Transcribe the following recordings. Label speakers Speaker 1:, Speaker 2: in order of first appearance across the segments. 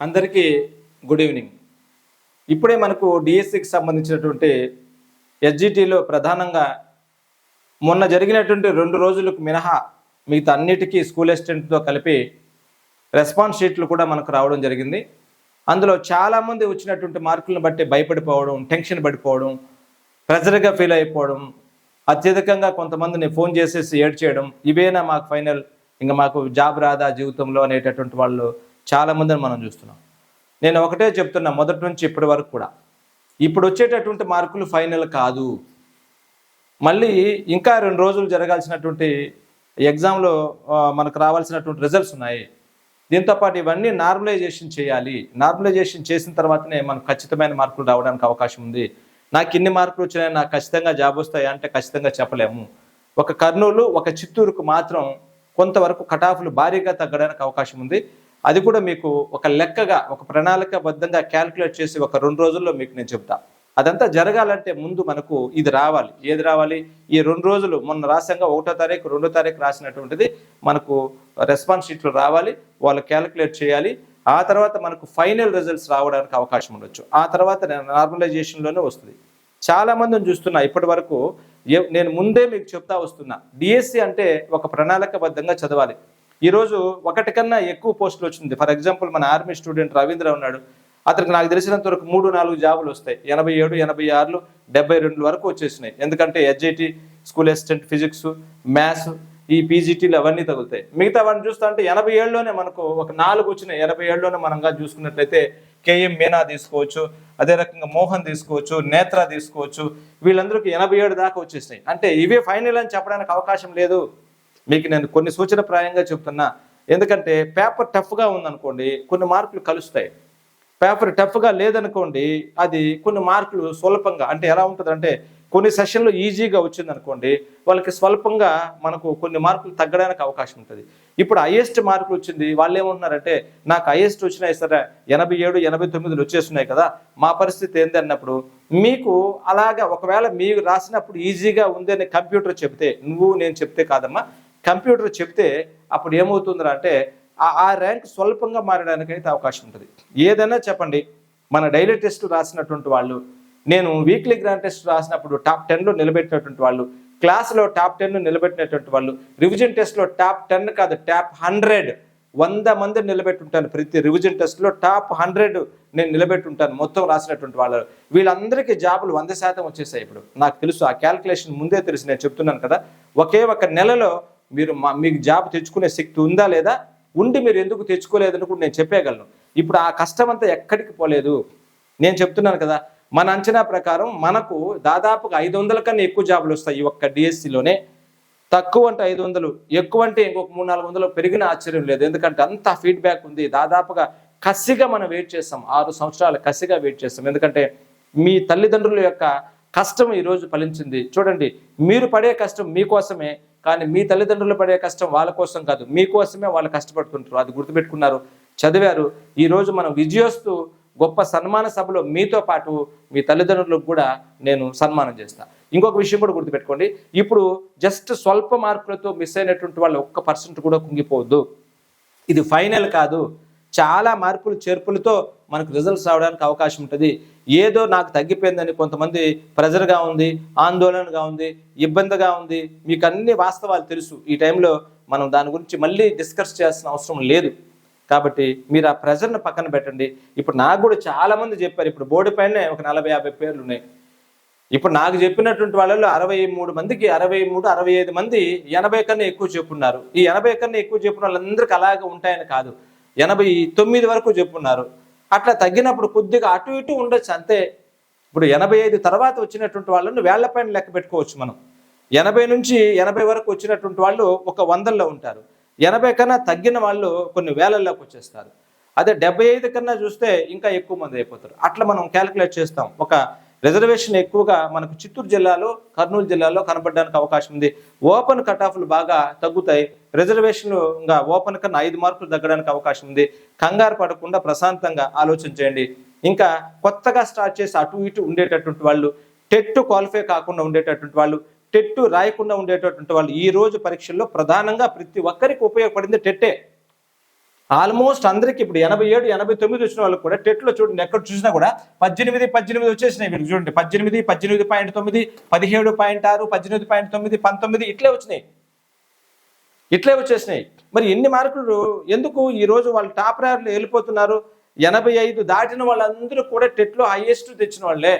Speaker 1: అందరికీ good evening. ఇప్పుడే మనకు డిఎస్సికి సంబంధించినటువంటి ఎస్జిటిలో ప్రధానంగా మొన్న జరిగినటువంటి రెండు రోజులకు మినహా మిగతా అన్నిటికీ స్కూల్ అసిస్టెంట్తో కలిపి రెస్పాన్స్ షీట్లు కూడా మనకు రావడం జరిగింది. అందులో చాలామంది వచ్చినటువంటి మార్కులను బట్టి భయపడిపోవడం టెన్షన్ పడిపోవడం ప్రెజర్గా ఫీల్ అయిపోవడం అత్యధికంగా కొంతమందిని ఫోన్ చేసేసి ఏడ్ చేయడం ఇవేనా మాకు ఫైనల్? ఇంకా మాకు జాబ్ రాదా జీవితంలో అనేటటువంటి వాళ్ళు చాలామందిని మనం చూస్తున్నాం. నేను ఒకటే చెప్తున్నా మొదటి నుంచి ఇప్పటి వరకు కూడా. ఇప్పుడు వచ్చేటటువంటి మార్కులు ఫైనల్ కాదు. మళ్ళీ ఇంకా రెండు రోజులు జరగాల్సినటువంటి ఎగ్జామ్లో మనకు రావాల్సినటువంటి రిజల్ట్స్ ఉన్నాయి. దీంతో పాటు ఇవన్నీ నార్మలైజేషన్ చేయాలి. నార్మలైజేషన్ చేసిన తర్వాతనే మనకు ఖచ్చితమైన మార్కులు రావడానికి అవకాశం ఉంది. నాకు ఇన్ని మార్కులు వచ్చినాయి నాకు ఖచ్చితంగా జాబ్ వస్తాయి అంటే ఖచ్చితంగా చెప్పలేము. ఒక కర్నూలు ఒక చిత్తూరుకు మాత్రం కొంతవరకు కటాఫ్లు భారీగా తగ్గడానికి అవకాశం ఉంది. అది కూడా మీకు ఒక లెక్కగా ఒక ప్రణాళికబద్ధంగా క్యాల్కులేట్ చేసి ఒక రెండు రోజుల్లో మీకు నేను చెప్తా. అదంతా జరగాలంటే ముందు మనకు ఇది రావాలి. ఏది రావాలి? ఈ రెండు రోజులు మొన్న రాసంగా ఒకటో తారీఖు రెండో తారీఖు రాసినటువంటిది మనకు రెస్పాన్స్ షీట్లు రావాలి వాళ్ళు క్యాలిక్యులేట్ చేయాలి. ఆ తర్వాత మనకు ఫైనల్ రిజల్ట్స్ రావడానికి అవకాశం ఉండొచ్చు. ఆ తర్వాత నార్మలైజేషన్లోనే వస్తుంది. చాలా మందిని చూస్తున్నా ఇప్పటి వరకు నేను ముందే మీకు చెప్తా వస్తున్నా. డిఎస్సి అంటే ఒక ప్రణాళికబద్ధంగా చదవాలి. ఈరోజు ఒకటి కన్నా ఎక్కువ పోస్టులు వచ్చింది. ఫర్ ఎగ్జాంపుల్ మన ఆర్మీ స్టూడెంట్ రవీంద్ర ఉన్నాడు. అతనికి నాకు తెలిసినంత వరకు మూడు నాలుగు జాబులు వస్తాయి. ఎనభై ఏడు ఎనభై ఆరులు డెబ్బై రెండు వరకు వచ్చేసినాయి. ఎందుకంటే HIT school assistant physics maths ఈ పీజీటీలు అవన్నీ తగులుతాయి. మిగతా వాటిని చూస్తా అంటే ఎనభై ఏళ్ళలోనే మనకు ఒక నాలుగు వచ్చినాయి. ఎనభై ఏళ్ళలోనే మనంగా చూసుకున్నట్లయితే కేఎం మీనా తీసుకోవచ్చు అదే రకంగా మోహన్ తీసుకోవచ్చు నేత్ర తీసుకోవచ్చు. వీళ్ళందరికీ ఎనభై ఏడు దాకా వచ్చేసినాయి. అంటే ఇవే ఫైనల్ అని చెప్పడానికి అవకాశం లేదు. మీకు నేను కొన్ని సూచన ప్రాయంగా చెప్తున్నా. ఎందుకంటే పేపర్ టఫ్గా ఉందనుకోండి కొన్ని మార్కులు కలుస్తాయి. పేపర్ టఫ్గా లేదనుకోండి అది కొన్ని మార్కులు స్వల్పంగా అంటే ఎలా ఉంటుంది అంటే కొన్ని సెషన్లు ఈజీగా వచ్చింది అనుకోండి వాళ్ళకి స్వల్పంగా మనకు కొన్ని మార్కులు తగ్గడానికి అవకాశం ఉంటుంది. ఇప్పుడు హైయెస్ట్ మార్కులు వచ్చింది వాళ్ళు ఏమంటున్నారంటే నాకు హైయెస్ట్ వచ్చినాయి సరే ఎనభై ఏడు ఎనభై తొమ్మిదిలు వచ్చేస్తున్నాయి కదా మా పరిస్థితి ఏంది? అన్నప్పుడు మీకు అలాగా ఒకవేళ మీరు రాసినప్పుడు ఈజీగా ఉంది అని కంప్యూటర్ చెప్తే నువ్వు నేను చెప్తే కాదమ్మా కంప్యూటర్ చెప్తే అప్పుడు ఏమవుతుందిరా అంటే ఆ- ఆ ర్యాంక్ స్వల్పంగా మారడానికి అయితే అవకాశం ఉంటుంది. ఏదైనా చెప్పండి మన డైలీ టెస్ట్ రాసినటువంటి వాళ్ళు నేను వీక్లీ గ్రాండ్ టెస్ట్ రాసినప్పుడు టాప్ టెన్లో నిలబెట్టినటువంటి వాళ్ళు క్లాస్లో టాప్ టెన్ నిలబెట్టినటువంటి వాళ్ళు రివిజన్ టెస్ట్లో టాప్ టెన్ కాదు టాప్ హండ్రెడ్ వంద మంది నిలబెట్టుంటాను. ప్రతి రివిజన్ టెస్ట్లో టాప్ హండ్రెడ్ నేను నిలబెట్టుంటాను మొత్తం రాసినటువంటి వాళ్ళు. వీళ్ళందరికీ జాబులు వంద శాతం వచ్చేసాయి ఇప్పుడు. నాకు తెలుసు ఆ క్యాల్కులేషన్ ముందే తెలుసు నేను చెప్తున్నాను కదా. ఒకే ఒక నెలలో మీరు మా మీకు జాబ్ తెచ్చుకునే శక్తి ఉందా లేదా? ఉండి మీరు ఎందుకు తెచ్చుకోలేదని కూడా నేను చెప్పేయగలను. ఇప్పుడు ఆ కష్టం అంతా ఎక్కడికి పోలేదు? నేను చెప్తున్నాను కదా మన అంచనా ప్రకారం మనకు దాదాపుగా ఐదు వందల కన్నా ఎక్కువ జాబులు వస్తాయి ఈ ఒక్క డిఎస్సిలోనే తక్కువ అంటే ఐదు వందలు ఎక్కువ అంటే ఇంకొక మూడు నాలుగు వందలు పెరిగిన ఆశ్చర్యం లేదు. ఎందుకంటే అంత ఫీడ్బ్యాక్ ఉంది. దాదాపుగా కసిగా మనం వెయిట్ చేస్తాం. ఆరు సంవత్సరాలు కసిగా వెయిట్ చేస్తాం. ఎందుకంటే మీ తల్లిదండ్రుల యొక్క కష్టం ఈరోజు ఫలించింది. చూడండి మీరు పడే కష్టం మీకోసమే కానీ మీ తల్లిదండ్రులు పడే కష్టం వాళ్ళ కోసం కాదు మీకోసమే వాళ్ళు కష్టపడుతుంటారు. అది గుర్తుపెట్టుకున్నారు చదివారు. ఈరోజు మనం విజయోస్తూ గొప్ప సన్మాన సభలో మీతో పాటు మీ తల్లిదండ్రులకు కూడా నేను సన్మానం చేస్తా. ఇంకొక విషయం కూడా గుర్తుపెట్టుకోండి. ఇప్పుడు జస్ట్ స్వల్ప మార్కులతో మిస్ అయినటువంటి వాళ్ళు ఒక్క పర్సెంట్ కూడా కుంగిపోవద్దు. ఇది ఫైనల్ కాదు. చాలా మార్పులు చేర్పులతో మనకు రిజల్ట్స్ రావడానికి అవకాశం ఉంటుంది. ఏదో నాకు తగ్గిపోయిందని కొంతమంది ప్రెజర్గా ఉంది ఆందోళనగా ఉంది ఇబ్బందిగా ఉంది. మీకు అన్ని వాస్తవాలు తెలుసు. ఈ టైంలో మనం దాని గురించి మళ్ళీ డిస్కస్ చేయాల్సిన అవసరం లేదు. కాబట్టి మీరు ఆ ప్రెజర్ని పక్కన పెట్టండి. ఇప్పుడు నాకు కూడా చాలా మంది చెప్పారు ఇప్పుడు బోర్డు పైన ఒక నలభై యాభై పేర్లు ఉన్నాయి. ఇప్పుడు నాకు చెప్పినటువంటి వాళ్ళలో అరవై మూడు మందికి అరవై మూడు అరవై ఐదు మంది ఎనభై కన్నా ఎక్కువ చెప్పున్నారు. ఈ ఎనభై కన్నా ఎక్కువ చెప్పిన వాళ్ళందరికీ అలాగే ఉంటాయని కాదు. ఎనభై తొమ్మిది వరకు చెప్పున్నారు. అట్లా తగ్గినప్పుడు కొద్దిగా అటు ఇటు ఉండొచ్చు అంతే. ఇప్పుడు ఎనభై ఐదు తర్వాత వచ్చినటువంటి వాళ్ళని వేళ్ళపైన లెక్క పెట్టుకోవచ్చు మనం. ఎనభై నుంచి ఎనభై వరకు వచ్చినటువంటి వాళ్ళు ఒక వందల్లో ఉంటారు. ఎనభై కన్నా తగ్గిన వాళ్ళు కొన్ని వేలల్లోకి వచ్చేస్తారు. అదే డెబ్బై ఐదు కన్నా చూస్తే ఇంకా ఎక్కువ మంది అయిపోతారు. అట్లా మనం క్యాలిక్యులేట్ చేస్తాం. ఒక రిజర్వేషన్ ఎక్కువగా మనకు చిత్తూరు జిల్లాలో కర్నూలు జిల్లాలో కనపడడానికి అవకాశం ఉంది. ఓపెన్ కట్ ఆఫ్లు బాగా తగ్గుతాయి. రిజర్వేషన్ ఓపెన్ కన్నా ఐదు మార్కులు తగ్గడానికి అవకాశం ఉంది. కంగారు పడకుండా ప్రశాంతంగా ఆలోచన చేయండి. ఇంకా కొత్తగా స్టార్ట్ చేసి అటు ఇటు ఉండేటటువంటి వాళ్ళు టెట్ క్వాలిఫై కాకుండా ఉండేటటువంటి వాళ్ళు టెట్ రాయకుండా ఉండేటటువంటి వాళ్ళు ఈ రోజు పరీక్షల్లో ప్రధానంగా ప్రతి ఒక్కరికి ఉపయోగపడింది టెట్టే. ఆల్మోస్ట్ అందరికి ఇప్పుడు ఎనభై ఏడు ఎనభై తొమ్మిది వచ్చిన వాళ్ళు కూడా టెట్లో చూడండి ఎక్కడ చూసినా కూడా పద్దెనిమిది పద్దెనిమిది వచ్చేసినాయి వీళ్ళు చూడండి. పద్దెనిమిది పద్దెనిమిది పాయింట్ తొమ్మిది పదిహేడు పాయింట్ ఆరు పద్దెనిమిది పాయింట్ తొమ్మిది పంతొమ్మిది ఇట్లే వచ్చినాయి. ఇట్లే వచ్చేసినాయి. మరి ఎన్ని మార్కులు ఎందుకు ఈరోజు వాళ్ళు టాప్ ర్యాంక్లు వెళ్ళిపోతున్నారు? ఎనభై ఐదు దాటిన వాళ్ళందరూ కూడా టెట్లో హైయెస్ట్ తెచ్చిన వాళ్ళే.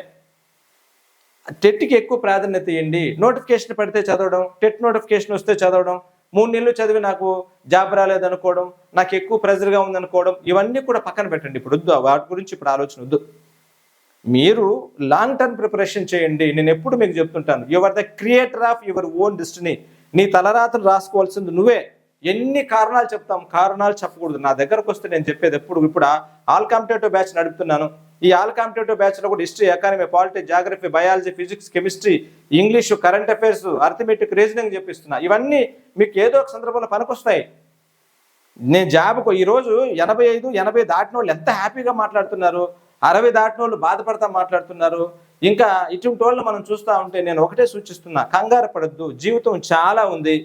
Speaker 1: టెట్కి ఎక్కువ ప్రాధాన్యత ఇవ్వండి. నోటిఫికేషన్ పడితే చదవడం టెట్ నోటిఫికేషన్ వస్తే చదవడం మూడు నెలలు చదివి నాకు జాబ్ రాలేదనుకోవడం నాకు ఎక్కువ ప్రెజర్గా ఉందనుకోవడం ఇవన్నీ కూడా పక్కన పెట్టండి. ఇప్పుడు వద్దు వాటి గురించి ఇప్పుడు ఆలోచన వద్దు. మీరు లాంగ్ టర్మ్ ప్రిపరేషన్ చేయండి. నేను ఎప్పుడు మీకు చెప్తుంటాను you're the creator of your own destiny నీ తలరాతలు రాసుకోవాల్సింది నువ్వే. ఎన్ని కారణాలు చెప్తాం కారణాలు చెప్పకూడదు. నా దగ్గరకు వస్తే నేను చెప్పేది ఎప్పుడు ఇప్పుడు ఆల్ కాంపిటేటివ్ బ్యాచ్ నడుపుతున్నాను ఈ ఆల్ కాంపిటేటివ్ బ్యాచ్లో కూడా history economy politics geography biology physics chemistry English current affairs arithmetic reasoning చెప్పిస్తున్నా. ఇవన్నీ మీకు ఏదో ఒక సందర్భంలో పనికొస్తాయి. నేను జాబ్కు ఈరోజు ఎనభై ఐదు ఎనభై దాటిన వాళ్ళు ఎంత హ్యాపీగా మాట్లాడుతున్నారు? అరవై దాటిన వాళ్ళు బాధపడతా మాట్లాడుతున్నారు. ఇంకా ఇటువంటి వాళ్ళు మనం చూస్తూ ఉంటే నేను ఒకటే సూచిస్తున్నా కంగారు పడద్దు. జీవితం చాలా ఉంది.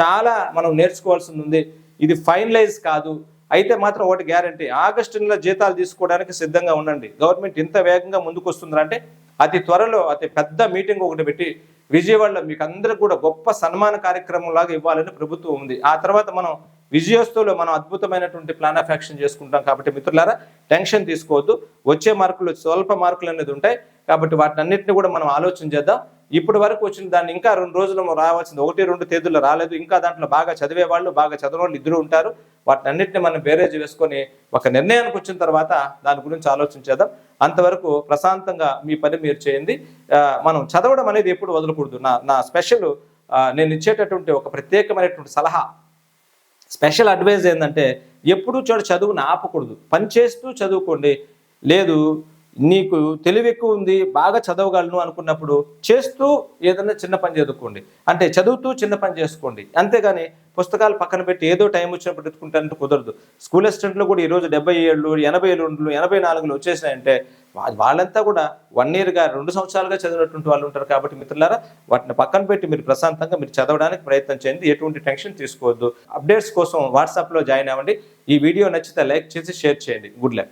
Speaker 1: చాలా మనం నేర్చుకోవాల్సింది ఉంది. ఇది ఫైనలైజ్ కాదు. అయితే మాత్రం ఒకటి గ్యారంటీ ఆగస్టు నెల జీతాలు తీసుకోవడానికి సిద్ధంగా ఉండండి. గవర్నమెంట్ ఇంత వేగంగా ముందుకు వస్తుందంటే అతి త్వరలో అతి పెద్ద మీటింగ్ ఒకటి పెట్టి విజయవాడలో మీకు అందరికి కూడా గొప్ప సన్మాన కార్యక్రమం లాగా ఇవ్వాలని ప్రభుత్వం ఉంది. ఆ తర్వాత మనం విజయోత్సవంలో మనం అద్భుతమైనటువంటి ప్లాన్ ఆఫ్ యాక్షన్ చేసుకుంటాం కాబట్టి మిత్రులారా టెన్షన్ తీసుకోవద్దు. వచ్చే మార్కులు స్వల్ప మార్కులు అనేది ఉంటాయి కాబట్టి వాటిని అన్నింటినీ కూడా మనం ఆలోచన చేద్దాం. ఇప్పటి వరకు వచ్చిన దాన్ని ఇంకా రెండు రోజులు రావాల్సింది. ఒకటి రెండు తేదీల్లో రాలేదు. ఇంకా దాంట్లో బాగా చదివే వాళ్ళు బాగా చదివే ఇద్దరు ఉంటారు. వాటిని అన్నింటినీ మనం బేరేజ్ వేసుకొని ఒక నిర్ణయానికి వచ్చిన తర్వాత దాని గురించి ఆలోచించేద్దాం. అంతవరకు ప్రశాంతంగా మీ పని మీరు చేయండి. మనం చదవడం అనేది ఎప్పుడు వదలకూడదు. నా నా స్పెషల్ నేను ఇచ్చేటటువంటి ఒక ప్రత్యేకమైనటువంటి సలహా. స్పెషల్ అడ్వైజ్ ఏంటంటే ఎప్పుడూ చూడ చదువుని ఆపకూడదు. పని చేస్తూ చదువుకోండి. లేదు నీకు తెలివి ఎక్కువ ఉంది బాగా చదవగలను అనుకున్నప్పుడు చేస్తూ ఏదైనా చిన్న పని చదువుకోండి అంటే చదువుతూ చిన్న పని చేసుకోండి. అంతేగాని పుస్తకాలు పక్కన పెట్టి ఏదో టైం వచ్చినప్పుడు ఎత్తుకుంటానంటే కుదరదు. స్కూల్ అసిస్టెంట్లు కూడా ఈరోజు డెబ్బై ఏళ్ళు ఎనభై రెండులు ఎనభై నాలుగులు వచ్చేసినాయంటే వాళ్ళంతా కూడా వన్ ఇయర్గా రెండు సంవత్సరాలుగా చదివినటువంటి వాళ్ళు ఉంటారు కాబట్టి మిత్రులారా వాటిని పక్కన పెట్టి మీరు ప్రశాంతంగా మీరు చదవడానికి ప్రయత్నం చేయండి. ఎటువంటి టెన్షన్ తీసుకోవద్దు. అప్డేట్స్ కోసం వాట్సాప్లో జాయిన్ అవ్వండి. ఈ వీడియో నచ్చితే లైక్ చేసి షేర్ చేయండి. Good luck.